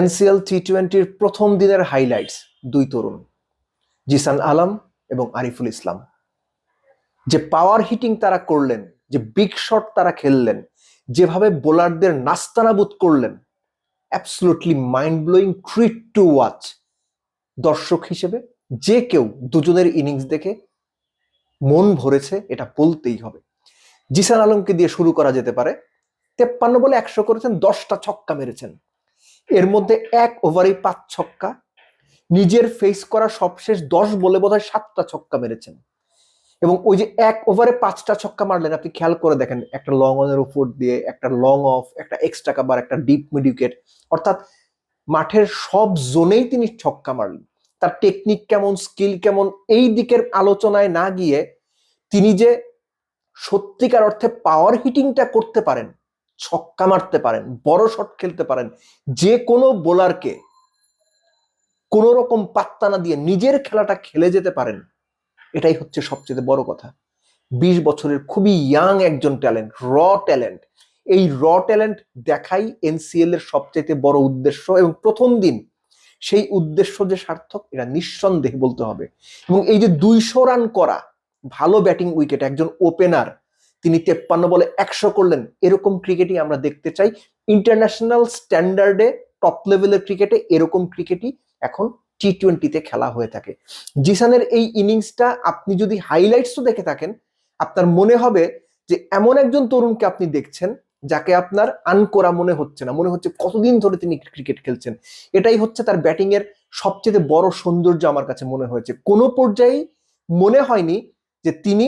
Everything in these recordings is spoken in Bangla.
এনসিএল টি টোয়েন্টির প্রথম দিনের হাইলাইটস দুই তরুণ, জিসান আলম এবং আরিফুল ইসলাম। যে পাওয়ার হিটিং তারা করলেন, যে বিগ শট তারা খেললেন, যেভাবে বোলারদের নাস্তানাবুদ করলেন absolutely mind blowing treat to watch দর্শক হিসেবে যে কেউ দুজনের ইনিংস দেখে মন ভরেছে, এটা বলতেই হবে। জিসান আলমকে দিয়ে শুরু করা যেতে পারে, তেপ্পান্ন বলে একশো করেছেন, দশটা ছক্কা মেরেছেন। এর মধ্যে এক ওভারে পাঁচ ছক্কা। নিজের ফেস করা সবশেষ দশ বলে বোধহয় সাতটা ছক্কা মেরেছেন। এবং ওই যে এক ওভারে পাঁচটা ছক্কা মারলেন, আপনি খেয়াল করে দেখেন, একটা লং অনের উপর দিয়ে, একটা লং অফ একটা এক্সট্রা কাবার একটা ডিপ মিড উইকেট অর্থাৎ মাঠের সব জোনেই তিনি ছক্কা মারলেন। তার টেকনিক কেমন স্কিল কেমন, এই দিকের আলোচনায় না গিয়ে তিনি যে সত্যিকার অর্থে পাওয়ার হিটিংটা করতে পারেন ছক্কা মারতে পারেন, বড় শট খেলতে পারেন, যে কোনো বোলারকে কোনো রকম পাত্তা না দিয়ে নিজের খেলাটা খেলে যেতে পারেন, এটাই হচ্ছে সবচেয়ে বড় কথা। বিশ বছরের খুবই ইয়াং একজন ট্যালেন্ট র ট্যালেন্ট এই র ট্যালেন্ট দেখাই এনসিএল এর সবচেয়ে বড় উদ্দেশ্য এবং প্রথম দিন সেই উদ্দেশ্য যে সার্থক, এটা নিঃসন্দেহে বলতে হবে। এবং এই যে দুইশো রান করা, ভালো ব্যাটিং উইকেট একজন ওপেনার তিনি তেপ্পান্ন বলে একশো করলেন। এরকম ক্রিকেটই আমরা দেখতে চাই। ইন্টারন্যাশনাল স্ট্যান্ডার্ডে, টপ লেভেলের ক্রিকেটে এরকম ক্রিকেটই এখন টি টোয়েন্টিতে খেলা হয়ে থাকে। জিসানের এই ইনিংসটা আপনি যদি হাইলাইটসও দেখে থাকেন, আপনার মনে হবে যে এমন একজন তরুণকে আপনি দেখছেন যাকে আপনার আনকোরা মনে হচ্ছে না। মনে হচ্ছে কতদিন ধরে তিনি ক্রিকেট খেলছেন। এটাই হচ্ছে তার ব্যাটিং এর সবচেয়ে বড় সৌন্দর্য আমার কাছে মনে হয়েছে। কোনো পর্যায়ে মনে হয়নি যে তিনি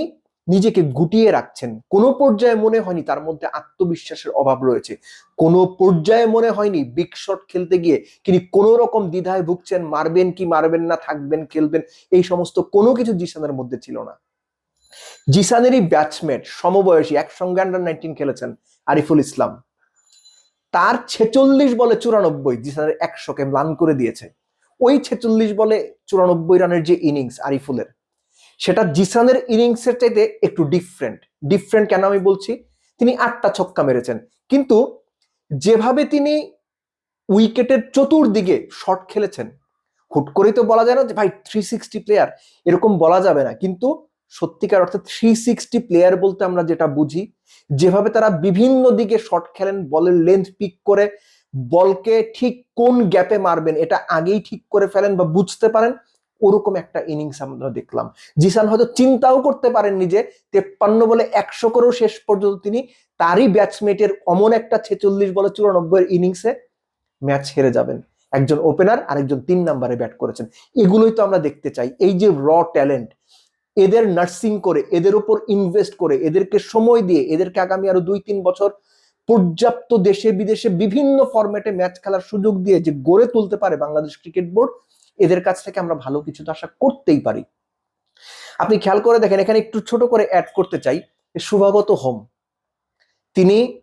নিজেকে গুটিয়ে রাখছেন। কোনো পর্যায়ে মনে হয়নি তার মধ্যে আত্মবিশ্বাসের অভাব রয়েছে। কোনো পর্যায়ে মনে হয়নি বিগ শট খেলতে গিয়ে তিনি কোনো রকম দ্বিধায় ভুগছেন, মারবেন কি, মারবেন না, থাকবেন, খেলবেন, এই সমস্ত কোনো কিছু জিসানের মধ্যে ছিল না। জিসানেরই ব্যাটসম্যান সমবয়সী, একসঙ্গে আন্ডার নাইনটিন খেলেছেন আরিফুল ইসলাম। তার ছেচল্লিশ বলে চুরানব্বই জিসানের একশোকে ম্লান করে দিয়েছে। ওই ছেচল্লিশ বলে চুরানব্বই রানের যে ইনিংস আরিফুলের সেটা জিসানের ইনিংসের চাইতে একটু ডিফারেন্ট ডিফারেন্ট কেন আমি বলছি? তিনি আটটা ছক্কা মেরেছেন। কিন্তু যেভাবে তিনি উইকেটের চতুর্দিকে শট খেলেছেন, হুট করেই তো বলা যায় না যে, ভাই থ্রি সিক্সটি প্লেয়ার এরকম বলা যাবে না। কিন্তু সত্যিকার অর্থে থ্রি সিক্সটি প্লেয়ার বলতে আমরা যেটা বুঝি, যেভাবে তারা বিভিন্ন দিকে শট খেলেন, বলের লেন্থ পিক করে, বলকে ঠিক কোন গ্যাপে মারবেন, এটা আগেই ঠিক করে ফেলেন বা বুঝতে পারেন। ওরকম একটা ইনিংস আমরা দেখলাম। জিসান হয়তো চিন্তাও করতে পারেননি যে তেপ্পান্ন বলে একশো করেও শেষ পর্যন্ত তিনি তারই ব্যাটসমেটের অমন একটা ছেচল্লিশ বলে চুরানব্বই ইনিংসে ম্যাচ হেরে যাবেন। একজন ওপেনার আরেকজন তিন নাম্বারে ব্যাট করেছেন। এগুলোই তো আমরা দেখতে চাই। এই যে র ট্যালেন্ট এদের নার্সিং করে, এদের উপর ইনভেস্ট করে, এদেরকে সময় দিয়ে, এদেরকে আগামী আরও দুই, তিন বছর পর্যাপ্ত দেশে বিদেশে বিভিন্ন ফরম্যাটে ম্যাচ খেলার সুযোগ দিয়ে যে গড়ে তুলতে পারে বাংলাদেশ ক্রিকেট বোর্ড এদের কাছ থেকে আমরা ভালো কিছু তো আশা করতেই পারি। আপনি খেয়াল করে দেখেন, এখানে একটু ছোট করে অ্যাড করতে চাই শুভাগত হোম। তিনি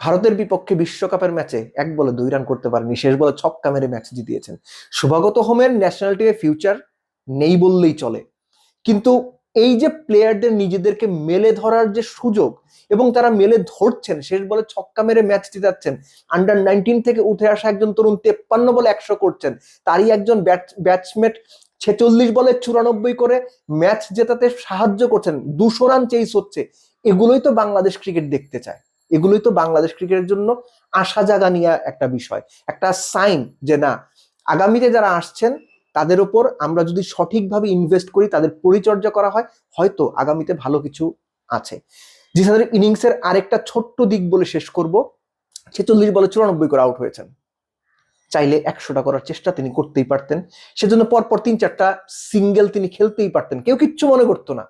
ভারতের বিপক্ষে বিশ্বকাপের ম্যাচে এক বলে দুই রান করতে পারেনি শেষ বলে ছক্কা মেরে ম্যাচ জিতিয়েছেন। শুভাগত হোমের ন্যাশনাল টিমের ফিউচার নেই বললেই চলে। কিন্তু এই যে প্লেয়ারদের নিজেদেরকে মেলে ধরার যে সুযোগ এবং তারা মেলে ধরছেন, শেষ বলে ছক্কা মেরে ম্যাচ জিতাচ্ছেন আন্ডার নাইনটিন থেকে উঠে আসা একজন তরুণ তেপ্পান্ন বলে একশো করছেন, তারই একজন ব্যাটসম্যান ছেচল্লিশ বলে চুরানব্বই করে ম্যাচ জেতাতে সাহায্য করছেন, দুশো রান চেইস হচ্ছে, এগুলোই তো বাংলাদেশ ক্রিকেট দেখতে চায়, এগুলোই তো বাংলাদেশ ক্রিকেটের জন্য আশা জাগা নিয়ে একটা বিষয়, একটা সাইন যে না, আগামীতে যারা আসছেন তাদের উপর আমরা যদি সঠিকভাবে ইনভেস্ট করি, তাদের পরিচর্যা করা হয়, হয়তো আগামীতে ভালো কিছু আছে। জিসানের ইনিংসের আরেকটা ছোট্ট দিক বলে শেষ করব। ছেচল্লিশ বলে চুরানব্বই করে আউট হয়েছেন। চাইলে একশোটা করার চেষ্টা তিনি করতেই পারতেন। সেজন্য পরপর তিন চারটা সিঙ্গেল তিনি খেলতেই পারতেন। কেউ কিচ্ছু মনে করতো না।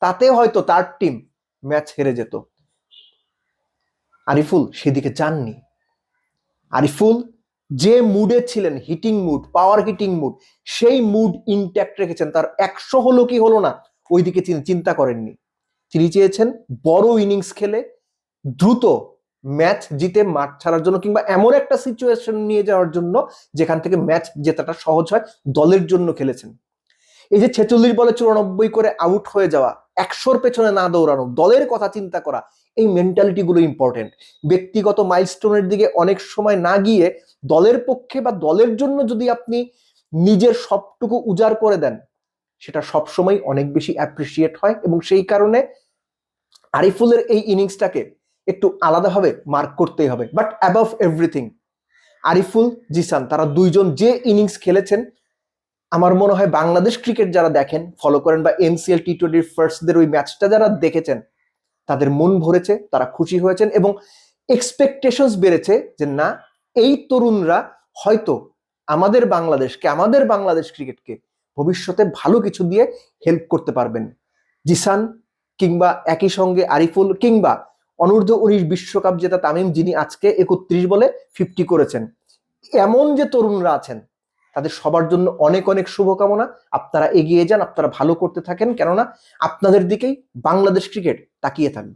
তাতে হয়তো তার টিম ম্যাচ হেরে যেত। আরিফুল সেদিকে যাননি। আরিফুল যে মুডে ছিলেন hitting mood power hitting mood সেই মুড ইনট্যাক্ট রেখেছেন। তার একশো হলো কি হলো না, ওইদিকে তিনি চিন্তা করেননি। তিনি চেয়েছেন বড় ইনিংস খেলে দ্রুত ম্যাচ জিতে মাঠ ছাড়ার জন্য কিংবা এমন একটা সিচুয়েশন নিয়ে যাওয়ার জন্য যেখান থেকে ম্যাচ জেতাটা সহজ হয়, দলের জন্য খেলেছেন। এই যে ছেচল্লিশ বলে চুরানব্বই করে আউট হয়ে যাওয়া, একশোর পেছনে না দৌড়ানো, দলের কথা চিন্তা করা এই মেন্টালিটিগুলো ইম্পর্টেন্ট ব্যক্তিগত মাইলস্টোনের দিকে অনেক সময় না গিয়ে দলের পক্ষে বা দলের জন্য যদি আপনি নিজের সবটুকু উজাড় করে দেন, সেটা সবসময় অনেক বেশি অ্যাপ্রিসিয়েট হয় এবং সেই কারণে আরিফুলের এই ইনিংসটাকে একটু আলাদাভাবে মার্ক করতেই হবে। But above everything Ariful, Zishan, তারা দুইজন যে ইনিংস খেলেছেন, আমার মনে হয় বাংলাদেশ ক্রিকেট যারা দেখেন ফলো করেন বা এনসিএল টি টোয়েন্টির ফার্স্টদের ওই ম্যাচটা যারা দেখেছেন তাদের মন ভরেছে, তারা খুশি হয়েছেন এবং এক্সপেকটেশনস বেড়েছে যে না, এই তরুণরা হয়তো আমাদের বাংলাদেশকে, আমাদের বাংলাদেশ ক্রিকেটকে ভবিষ্যতে ভালো কিছু দিয়ে হেল্প করতে পারবেন। জিসান কিংবা একই সঙ্গে আরিফুল কিংবা অনূর্ধ্ব উনিশ বিশ্বকাপ জেতা তামিম যিনি আজকে একত্রিশ বলে ফিফটি করেছেন। এমন যে তরুণরা আছেন তাদের সবার জন্য অনেক অনেক শুভকামনা। আপনারা এগিয়ে যান, আপনারা ভালো করতে থাকেন, কেননা আপনাদের দিকেই বাংলাদেশ ক্রিকেট তাকিয়ে থাকবে।